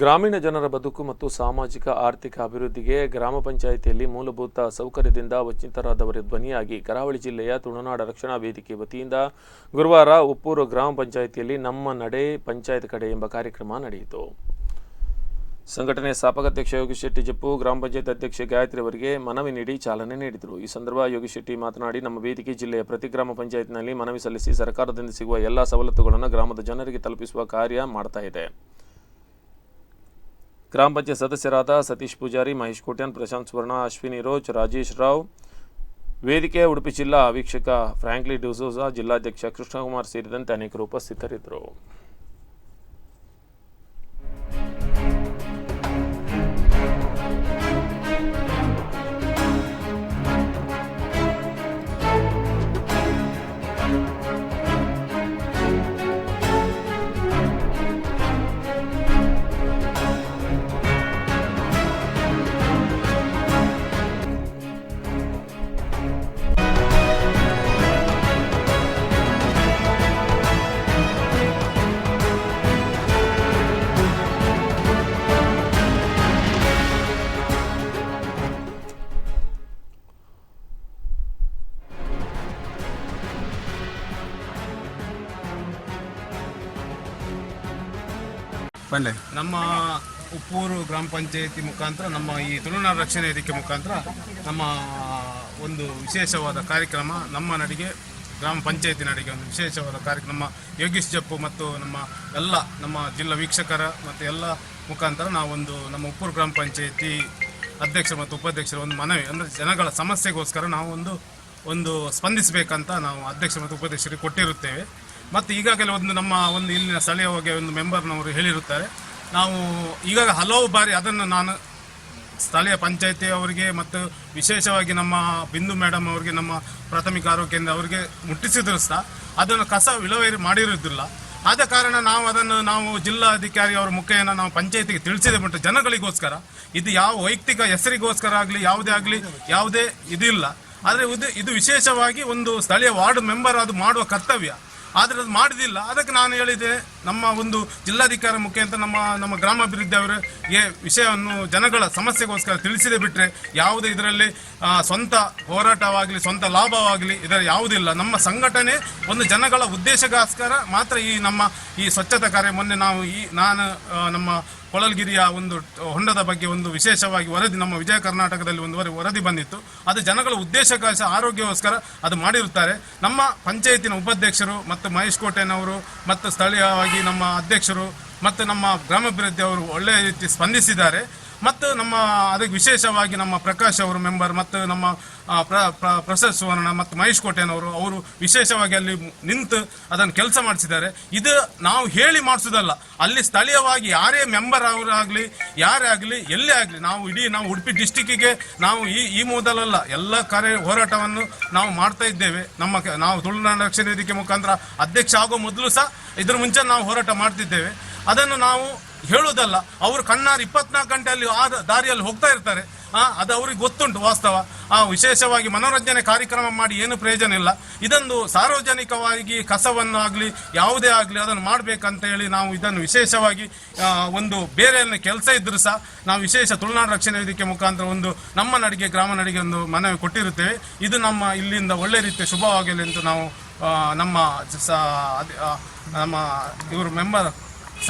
ಗ್ರಾಮೀಣ ಜನರ ಬದುಕು ಮತ್ತು ಸಾಮಾಜಿಕ ಆರ್ಥಿಕ ಅಭಿವೃದ್ಧಿಗೆ ಗ್ರಾಮ ಪಂಚಾಯಿತಿಯಲ್ಲಿ ಮೂಲಭೂತ ಸೌಕರ್ಯದಿಂದ ವಂಚಿತರಾದವರ ಧ್ವನಿಯಾಗಿ ಕರಾವಳಿ ಜಿಲ್ಲೆಯ ತುಳುನಾಡ ರಕ್ಷಣಾ ವೇದಿಕೆ ವತಿಯಿಂದ ಗುರುವಾರ ಉಪ್ಪೂರು ಗ್ರಾಮ ಪಂಚಾಯಿತಿಯಲ್ಲಿ ನಮ್ಮ ನಡೆ ಪಂಚಾಯತ್ ಕಡೆ ಎಂಬ ಕಾರ್ಯಕ್ರಮ ನಡೆಯಿತು. ಸಂಘಟನೆ ಸ್ಥಾಪಕಾಧ್ಯಕ್ಷ ಯೋಗೀಶ್ ಶೆಟ್ಟಿ ಜಪ್ಪು, ಗ್ರಾಮ ಪಂಚಾಯತ್ ಅಧ್ಯಕ್ಷೆ ಗಾಯತ್ರಿ ಅವರಿಗೆ ಮನವಿ ನೀಡಿ ಚಾಲನೆ ನೀಡಿದರು. ಈ ಸಂದರ್ಭ ಯೋಗೀಶ್ ಶೆಟ್ಟಿ ಮಾತನಾಡಿ, ನಮ್ಮ ವೇದಿಕೆ ಜಿಲ್ಲೆಯ ಪ್ರತಿ ಗ್ರಾಮ ಪಂಚಾಯತ್ನಲ್ಲಿ ಮನವಿ ಸಲ್ಲಿಸಿ ಸರ್ಕಾರದಿಂದ ಸಿಗುವ ಎಲ್ಲ ಸವಲತ್ತುಗಳನ್ನು ಗ್ರಾಮದ ಜನರಿಗೆ ತಲುಪಿಸುವ ಕಾರ್ಯ ಮಾಡ್ತಾ ಇದೆ. ಗ್ರಾಮ ಪಂಚಾಯತ್ ಸದಸ್ಯರಾದ ಸತೀಶ್ ಪೂಜಾರಿ, ಮಹೇಶ್ ಕೋಟ್ಯಾನ್, ಪ್ರಶಾಂತ್ ಸುವರ್ಣ, ಅಶ್ವಿನಿ ರೋಜ್, ರಾಜೇಶ್ ರಾವ್. ವೇದಿಕೆ ಉಡುಪಿ ಜಿಲ್ಲಾ ವೀಕ್ಷಕ ಫ್ರಾಂಕ್ಲಿ ಡಿಸೋಜಾ, ಜಿಲ್ಲಾಧ್ಯಕ್ಷ ಕೃಷ್ಣಕುಮಾರ್ ಸೇರಿದಂತೆ ಅನೇಕರು ಉಪಸ್ಥಿತರಿದ್ದರು. ನಮ್ಮ ಉಪ್ಪೂರು ಗ್ರಾಮ ಪಂಚಾಯಿತಿ ಮುಖಾಂತರ, ನಮ್ಮ ಈ ತುಳುನಾಡು ರಕ್ಷಣೆ ವೇದಿಕೆ ಮುಖಾಂತರ ನಮ್ಮ ಒಂದು ವಿಶೇಷವಾದ ಕಾರ್ಯಕ್ರಮ, ನಮ್ಮ ನಡಿಗೆ, ಗ್ರಾಮ ಪಂಚಾಯತಿ ನಡಿಗೆ ಒಂದು ವಿಶೇಷವಾದ ಕಾರ್ಯಕ್ರಮ, ನಮ್ಮ ಯೋಗೀಶ್ ಜಪ್ಪು ಮತ್ತು ನಮ್ಮ ಎಲ್ಲ ನಮ್ಮ ಜಿಲ್ಲಾ ವೀಕ್ಷಕರ ಮತ್ತು ಎಲ್ಲ ಮುಖಾಂತರ ನಾವೊಂದು ನಮ್ಮ ಉಪ್ಪೂರು ಗ್ರಾಮ ಪಂಚಾಯತಿ ಅಧ್ಯಕ್ಷ ಮತ್ತು ಉಪಾಧ್ಯಕ್ಷರ ಒಂದು ಮನವಿ, ಅಂದರೆ ಜನಗಳ ಸಮಸ್ಯೆಗೋಸ್ಕರ ನಾವು ಒಂದು ಒಂದು ಸ್ಪಂದಿಸಬೇಕಂತ ನಾವು ಅಧ್ಯಕ್ಷ ಮತ್ತು ಉಪಾಧ್ಯಕ್ಷರಿಗೆ ಕೊಟ್ಟಿರುತ್ತೇವೆ. ಮತ್ತು ಈಗಾಗಲೇ ಒಂದು ನಮ್ಮ ಒಂದು ಇಲ್ಲಿನ ಸ್ಥಳೀಯವಾಗಿ ಒಂದು ಮೆಂಬರ್ನವರು ಹೇಳಿರುತ್ತಾರೆ. ನಾವು ಈಗಾಗ ಹಲವು ಬಾರಿ ಅದನ್ನು ನಾನು ಸ್ಥಳೀಯ ಪಂಚಾಯಿತಿ ಅವರಿಗೆ ಮತ್ತು ವಿಶೇಷವಾಗಿ ನಮ್ಮ ಬಿಂದು ಮೇಡಮ್ ಅವರಿಗೆ, ನಮ್ಮ ಪ್ರಾಥಮಿಕ ಆರೋಗ್ಯ ಕೇಂದ್ರ ಅವರಿಗೆ ಮುಟ್ಟಿಸಿದ್ರು ಸಹ ಅದನ್ನು ಕಸ ವಿಲೇವಾರಿ ಮಾಡಿರುವುದಿಲ್ಲ. ಆದ ಕಾರಣ ನಾವು ಅದನ್ನು ನಾವು ಜಿಲ್ಲಾಧಿಕಾರಿ ಅವರ ಮುಖೇನ ನಾವು ಪಂಚಾಯತಿಗೆ ತಿಳಿಸಿದೆ ಬಿಟ್ಟು ಜನಗಳಿಗೋಸ್ಕರ. ಇದು ಯಾವ ವೈಯಕ್ತಿಕ ಹೆಸರಿಗೋಸ್ಕರ ಆಗಲಿ, ಯಾವುದೇ ಆಗಲಿ, ಯಾವುದೇ ಇದಿಲ್ಲ. ಆದರೆ ಇದು ಇದು ವಿಶೇಷವಾಗಿ ಒಂದು ಸ್ಥಳೀಯ ವಾರ್ಡ್ ಮೆಂಬರ್ ಅದು ಮಾಡುವ ಕರ್ತವ್ಯ. ಆದರೆ ಅದು ಮಾಡಿದಿಲ್ಲ. ಅದಕ್ಕೆ ನಾನು ಹೇಳಿದೆ, ನಮ್ಮ ಒಂದು ಜಿಲ್ಲಾಧಿಕಾರಿ ಅಂತ ನಮ್ಮ ನಮ್ಮ ಗ್ರಾಮಾಭಿವೃದ್ಧಿ ಅವರಿಗೆ ವಿಷಯವನ್ನು ಜನಗಳ ಸಮಸ್ಯೆಗೋಸ್ಕರ ತಿಳಿಸಿದೆ ಬಿಟ್ಟರೆ ಯಾವುದೇ ಇದರಲ್ಲಿ ಸ್ವಂತ ಹೋರಾಟವಾಗಲಿ, ಸ್ವಂತ ಲಾಭವಾಗಲಿ ಇದರ ಯಾವುದಿಲ್ಲ ನಮ್ಮ ಸಂಘಟನೆ ಒಂದು ಜನಗಳ ಉದ್ದೇಶಗೋಸ್ಕರ ಮಾತ್ರ ಈ ನಮ್ಮ, ಈ ಸ್ವಚ್ಛತಾ ಕಾರ್ಯ ಮೊನ್ನೆ ನಾವು ಈ, ನಾನು ನಮ್ಮ ಕೊಳಲ್ಗಿರಿಯ ಒಂದು ಹೊಂಡದ ಬಗ್ಗೆ ಒಂದು ವಿಶೇಷವಾಗಿ ವರದಿ, ನಮ್ಮ ವಿಜಯ ಕರ್ನಾಟಕದಲ್ಲಿ ಒಂದು ವರ- ವರದಿ ಬಂದಿತ್ತು. ಅದು ಜನಗಳ ಉದ್ದೇಶಕ್ಕೋಸ್ಕರ ಆರೋಗ್ಯಗೋಸ್ಕರ ಅದು ಮಾಡಿರುತ್ತಾರೆ. ನಮ್ಮ ಪಂಚಾಯತಿನ ಉಪಾಧ್ಯಕ್ಷರು ಮತ್ತು ಮಹೇಶ್ ಕೋಟೆನವರು ಮತ್ತು ಸ್ಥಳೀಯವಾಗಿ ನಮ್ಮ ಅಧ್ಯಕ್ಷರು ಮತ್ತು ನಮ್ಮ ಗ್ರಾಮಾಭಿವೃದ್ಧಿ ಅವರು ಒಳ್ಳೆಯ ರೀತಿ ಸ್ಪಂದಿಸಿದ್ದಾರೆ. ಮತ್ತು ನಮ್ಮ, ಅದಕ್ಕೆ ವಿಶೇಷವಾಗಿ ನಮ್ಮ ಪ್ರಕಾಶ್ ಅವರು ಮೆಂಬರ್ ಮತ್ತು ನಮ್ಮ ಪ್ರಸಾದ್ ಸುವರ್ಣ ಮತ್ತು ಮಹೇಶ್ ಕೋಟೆನವರು, ಅವರು ವಿಶೇಷವಾಗಿ ಅಲ್ಲಿ ನಿಂತು ಅದನ್ನು ಕೆಲಸ ಮಾಡಿಸಿದ್ದಾರೆ. ಇದು ನಾವು ಹೇಳಿ ಮಾಡಿಸೋದಲ್ಲ ಅಲ್ಲಿ ಸ್ಥಳೀಯವಾಗಿ ಯಾರೇ ಮೆಂಬರ್ ಅವರಾಗಲಿ, ಯಾರೇ ಆಗಲಿ, ಎಲ್ಲೇ ಆಗಲಿ, ನಾವು ಇಡೀ ನಾವು ಉಡುಪಿ ಡಿಸ್ಟಿಕ್ಕಿಗೆ ನಾವು ಈ ಈ ಮೊದಲಲ್ಲ ಎಲ್ಲ ಕಾರ್ಯ ಹೋರಾಟವನ್ನು ನಾವು ಮಾಡ್ತಾ ಇದ್ದೇವೆ. ನಮ್ಮ ನಾವು ತುಳುನಾಡು ರಕ್ಷಣೆ ವೇದಿಕೆ ಮುಖಾಂತರ ಅಧ್ಯಕ್ಷ ಆಗೋ ಮೊದಲು ಸಹ ಇದ್ರ ಮುಂಚೆ ನಾವು ಹೋರಾಟ ಮಾಡ್ತಿದ್ದೇವೆ. ಅದನ್ನು ನಾವು ಹೇಳುವುದಲ್ಲ. ಅವರು ಕಣ್ಣಾರು ಇಪ್ಪತ್ನಾಲ್ಕು ಗಂಟೆ ಅಲ್ಲಿ ಆ ದಾರಿಯಲ್ಲಿ ಹೋಗ್ತಾ ಇರ್ತಾರೆ. ಅದು ಅವ್ರಿಗೆ ಗೊತ್ತುಂಟು ವಾಸ್ತವ. ಆ, ವಿಶೇಷವಾಗಿ ಮನೋರಂಜನೆ ಕಾರ್ಯಕ್ರಮ ಮಾಡಿ ಏನು ಪ್ರಯೋಜನ ಇಲ್ಲ. ಇದೊಂದು ಸಾರ್ವಜನಿಕವಾಗಿ ಕಸವನ್ನು ಆಗಲಿ, ಯಾವುದೇ ಆಗಲಿ ಅದನ್ನು ಮಾಡಬೇಕಂತ ಹೇಳಿ ನಾವು ಇದನ್ನು ವಿಶೇಷವಾಗಿ ಒಂದು ಬೇರೆ ಕೆಲಸ ಇದ್ರೂ ಸಹ ನಾವು ವಿಶೇಷ ತುಳುನಾಡು ರಕ್ಷಣೆ ವೇದಿಕೆ ಮುಖಾಂತರ ಒಂದು ನಮ್ಮ ನಡಿಗೆ, ಗ್ರಾಮ ನಡಿಗೆ ಒಂದು ಮನವಿ ಕೊಟ್ಟಿರುತ್ತೇವೆ. ಇದು ನಮ್ಮ ಇಲ್ಲಿಂದ ಒಳ್ಳೆ ರೀತಿಯ ಶುಭವಾಗಲಿ ಎಂದು ನಾವು ನಮ್ಮ ನಮ್ಮ ಇವರು ಮೆಂಬರ್